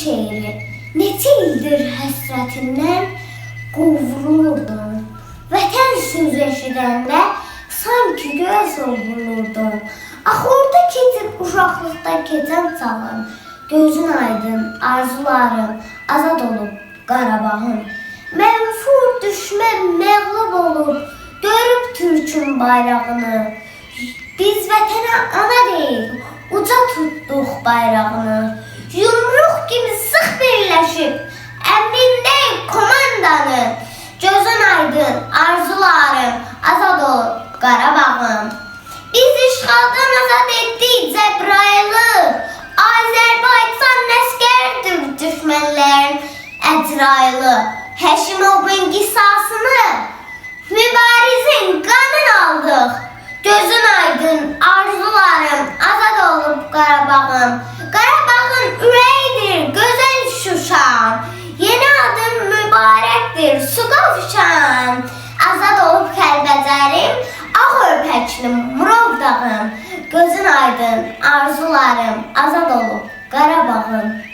şeiri. Neçə ildir həsrətindən qovrulurdum. Vətən sözü eşidəndə sanki göz olunurdum. Axı orada keçib uşaqlıqda keçən çağım. Gözün aydın, arzularım azad olub Qarabağım. Mənfur düşmə məğlub olub görüb Türkün bayrağını. Biz vətənə ana deyil, uca tutduq bayrağını. Komandanın. Gözün aydın, arzularım azad olub Qarabağım. Biz işğaldan azad etdik Cəbrayılı. Azərbaycan nəskərdir düşmənlərin əcraylı. Həşimovun qisasını mübarizin qanın aldıq. Gözün aydın, arzularım azad olub Qarabağım. Qarabağın ürəyidir, gözəl Şuşam. Ağ örpəklim, Murov dağım. Gözün aydın, arzularım azad olub Qarabağım.